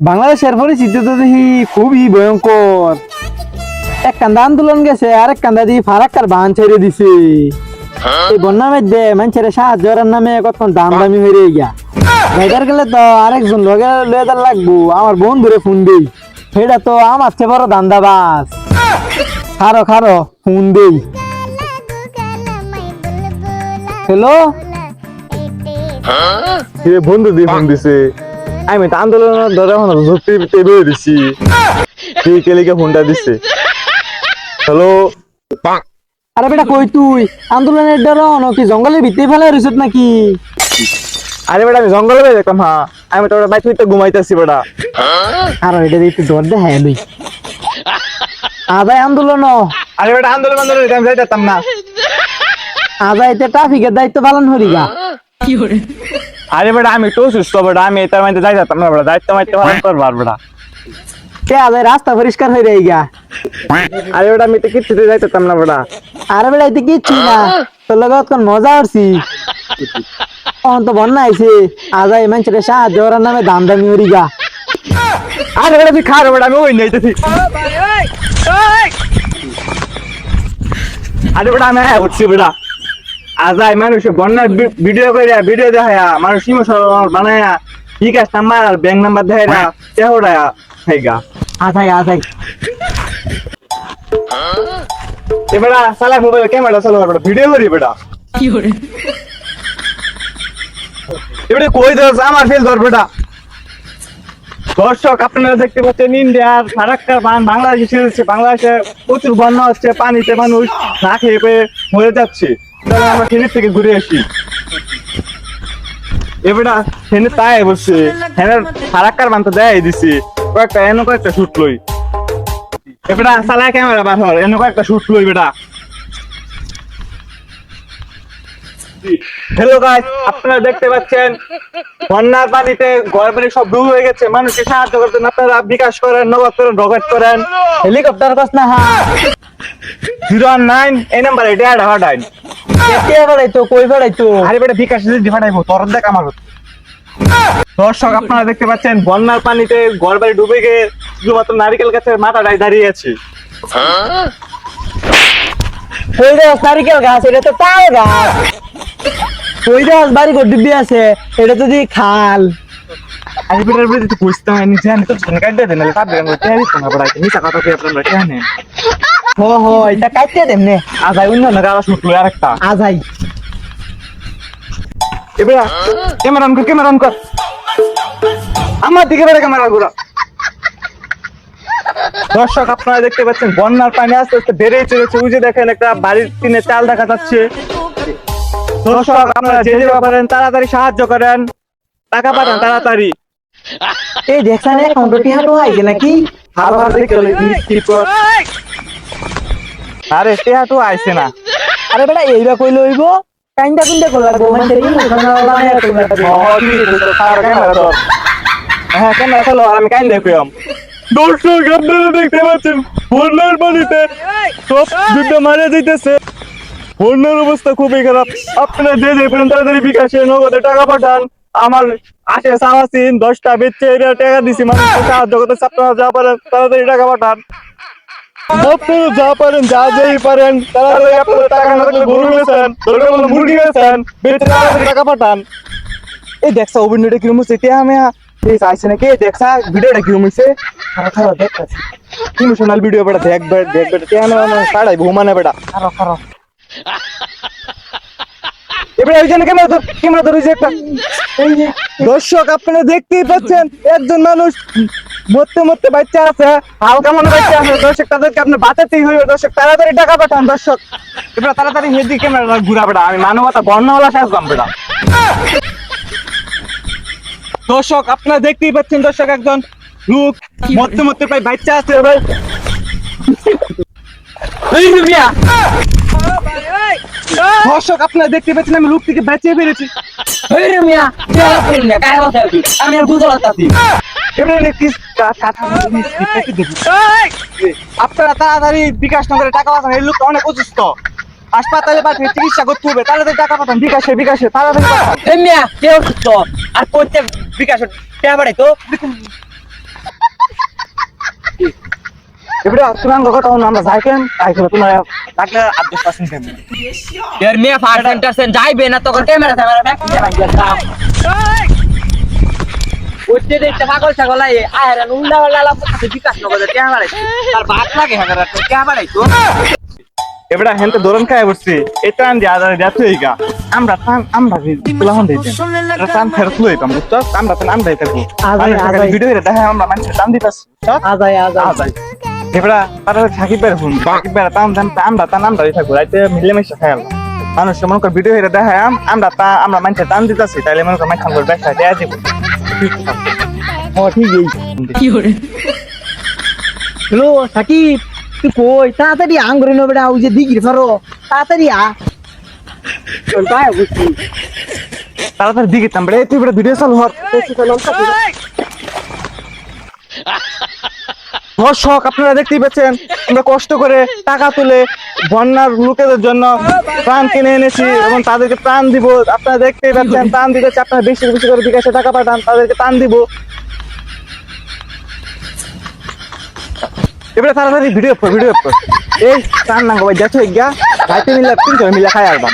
বাংলাদেশের পরিস্থিতি তো দেখি খুবই ভয়ঙ্কর। এক কান্দা আন্দোলন গেছে আর এক কান্দা দিয়ে ফারাক্কার বান ছেড়ে দিছে। এই বন্যা মধ্যে মানুষের সাহায্যের নামে কতক্ষণ দাম দামি হয়ে গিয়া। বেকার গেলে তো আরেকজন লগে লয়ে তার লাগবো আমার বন্ধুরে ফোন দেই। সেটা তো আমার চেয়ে বড় দান্দাবাজ। খারো খারো ফোন দেই। হ্যালো বন্ধু দিয়ে ফোন দিছে। আমি তো আন্দোলনের ধরে যুক্তি দিছি। তুই কেলিকে ফোনটা দিছে। হ্যালো? আরে বেটা কই তুই? আন্দোলনের ডর কি জঙ্গলের ভিতরে ফেলে রইছত নাকি? আরে বেটা আমি জঙ্গলে বেয়ে দেখলাম হ্যাঁ আমি তোর বাইক তো ঘুমাইতেছি বেটা। আর এটা দিয়ে ডর দেখায় লই। আদায় আন্দোলন। আরে বেটা আন্দোলন আন্দোলন আমি যাইতাম না। আদায় এতে ট্রাফিকের দায়িত্ব পালন করি গা। আরে বেটা আমি তো সুস্থ বেটা আমি তার মধ্যে যাইতাম না বেটা দায়িত্ব মাইতে পালন করবার বেটা কে আদায় রাস্তা পরিষ্কার হয়ে রই গা আরে বেটা আমি তো কিচ্ছুতে যাইতাম না বেটা আরে বেটা এতে কিচ্ছু না তোর লগে কতক্ষণ মজা করছি অন তো বন্যা আইছে আদায় মানুষের সাহায্য করার নামে দাম দামি হরি গা আরে বেটা তুই খার বেটা আমি ওই নাইতেছি আরে বেটা আমি হ্যাঁ উঠছি বেটা আজাই মানুষ বন্যার ভিডিও করে ভিডিও দেখায় মানুষ ইমোশন বানায় ঠিক আছে নাম্বার আর ব্যাংক নাম্বার দেখায় না চেহরা হেগা আদায় আদায় এ সালা মোবাইল ক্যামেরা চালো বেটা ভিডিও করি বেটা। এবারে কই দোস আমার ফেল ধর বেটা। দর্শক আপনারা দেখতে পাচ্ছেন ইন্ডিয়ার ফারাক্কার বান বাংলাদেশে বাংলাদেশে প্রচুর বন্যা হচ্ছে পানিতে মানুষ না খেয়ে পেয়ে মরে যাচ্ছে। আমরা ট্রেনের থেকে ঘুরে আসি। এবারটা ট্রেনে তাই বসছে। ট্রেনের ফারাক্কার বান তো দেয় দিছি। কয়েকটা, এনে কয়েকটা শুট লই। এবারটা সালা ক্যামেরা বার হর এনে কয়েকটা শুট লই বেটা। হ্যালো গাইস আপনারা দেখতে পাচ্ছেন বন্যার পানিতে ঘর বাড়ি সব ডুবে হয়ে গেছে। মানুষকে সাহায্য করতেন আপনারা বিকাশ করেন নগদ করেন রকেট করেন। হেলিকপ্টার কাছ না হা জিরো নাইন এই নাম্বার এটা আড়া হাডাইন কে বেড়াইতো কই বেড়াইতো? আরে বেটা বিকাশ যদি ফাটাইবো তোর দেখ আমার। দর্শক আপনারা দেখতে পাচ্ছেন বন্যার পানিতে ঘর বাড়ি ডুবে গিয়ে শুধুমাত্র নারিকেল গাছের মাথা মাথাটাই দাঁড়িয়ে আছে। নারিকেল গাছ এটা তো তাল গাছ ওই বাড়ি আছে এটা তো খাল। আরে বেটার বেটা তো বুঝতে হয় নিজে আমি তো ঝন কাটতে দেন না তার বেঙ্গল তেয়ারি শোনা পড়া মিছা কথা কি আপনারা কেন হো হো এটা কাটতে দেম নে। আজ অন্য না গালা শুটলো আর একটা আজাই। এবার ক্যামেরা অন কর ক্যামেরা অন কর। আমার দিকে বেড়ে ক্যামেরা ঘুরা দর্শক আপনারা দেখতে পাচ্ছেন বন্যার পানি আস্তে আস্তে বেড়েই চলেছে। ওই যে দেখেন একটা বাড়ির টিনে চাল দেখা যাচ্ছে। দর্শক আপনারা যে যে পারেন তাড়াতাড়ি সাহায্য করেন। টাকা পাঠান তাড়াতাড়ি। এই দেখছানে অ্যাকাউন্টটি হারো আইছে নাকি? হারো হারো কর আরে টেহাটু আইছে না। আরে বেটা এইবা কই লইব? কাইন্দা কুন্দা কই লাগবো মানে এই বানায় হ্যাঁ ক্যামেরা চালো আমি কাইন দেখলাম দর্শক আপনারা দেখতে পাচ্ছেন বন্যার পানিতে সব যুদ্ধ মারা যাইতেছে। বন্যার অবস্থা খুবই খারাপ। আপনারা যে যে পেলেন তাড়াতাড়ি বিকাশে নগদে টাকা পাঠান, আমার আশে সাহাসিন দশটা বেচে এরা টাকা দিছি মানুষকে সাহায্য করতে আপনারা যা পারেন, তাড়াতাড়ি টাকা পাঠান। আপনারা যা পারেন, যা যেই পারেন, তাড়াতাড়ি টাকা পাঠান। এই দেখছা, অভিনয়টা কিরম হচ্ছে কে আমি এই চাইছে নাকি? দেখছা, ভিডিওটা কিরম হচ্ছে খারাপ খারাপ, দেখতাছি। ভিডিও বেটা দেখ বেটা দেখ বেটা কে না সাড়াই ভুমানে বেটা এবারে ওইখানে ধর, ক্যামেরা ধর একটা দর্শক আপনারা দেখতেই পাচ্ছেন, একজন মানুষ মরতে মরতে বাচ্চা আছে হালকা মনে বাচ্চা আছে দর্শক তাদেরকে আপনি বাঁচাতেই হইবে, দর্শক। তাড়াতাড়ি টাকা পাঠান, দর্শক। এবার তাড়াতাড়ি হেদি ক্যামেরা ঘুরা বেটা আমি মানবতা বর্ণওয়ালা গাম বেটা দর্শক, আপনারা দেখতেই পাচ্ছেন, দর্শক, একজন লোক মরতে মরতে প্রায় বাচ্চা আছে ভাই এই দর্শক আপনারা দেখতে পাচ্ছেন আমি লোক থেকে বেঁচে কথা হবি আমি আপনারা তাড়াতাড়ি বিকাশ নগরে টাকা পাঠান এই লোক অনেক অসুস্থ। হাসপাতালে পাঠিয়ে চিকিৎসা করতে হবে তাড়াতাড়ি টাকা পাঠান বিকাশে বিকাশে তাড়াতাড়ি মিয়া কে অসুস্থ। আর কইতে বিকাশ কে বাড়াই তো। এবারে সুরান গো আমরা যাই কেন? তাই তোমরা লাগলে আদেশ পাচ্ছেন কেন এর মেয়ে পার্সেন্ট টার্সেন্ট যাইবে না তখন ক্যামেরা ক্যামেরা ব্যাক দিয়ে ভাঙিয়ে দাও। উঠতে দেখতে পাগল ছাগল আই আহেরা নুন্ডা ওয়ালা লাভ করতে বিকাশ নগরে ক্যামেরা তার বাত লাগে হাগারা ক্যামেরা তো। এবারে হেনতে দোরন খাই বসছি এটা আন দিয়া আদারে দিয়া তুই গা। আমরা টান আমরা দিতে এটা টান ফেরত লই পাম আমরা আজাই। ভিডিও এটা দেখা আমরা মানুষের টান দিতাছি আজাই আজাই। আজাই। এবারে তারা সাকিব বের ফোন সাকিব বের টান টান আমরা টান আমরা থাকব রাইতে মিলে মিশে খাইল মানুষ মনে কর ভিডিও এটা দেখা আমরা তা আমরা মানুষের টান দিতাছি তাইলে মনে কর মানুষ করে দেখা দেয়া দিব ও ঠিক এই হ্যালো সাকিব তুই কই? তাড়াতাড়ি আং করে নেবে ওই যে দিগির ফারো তাড়াতাড়ি আ। তাড়াতাড়ি দিকে তামড়ে তুই ভিডিও চালু হর দর্শক আপনারা দেখতেই পাচ্ছেন আমরা কষ্ট করে টাকা তুলে বন্যার লোকেদের জন্য প্রাণ কিনে এনেছি এবং তাদেরকে প্রাণ দিব। আপনারা দেখতেই পাচ্ছেন, প্রাণ দিতেছে আপনারা বেশি বেশি করে বিকাশে টাকা পাঠান, তাদেরকে প্রাণ দিব। এবারে তাড়াতাড়ি ভিডিও ভিডিও এই প্রাণ না ভাই দেখো গিয়া ভাইতে মিলে তিনজন মিলে খাই আসবাম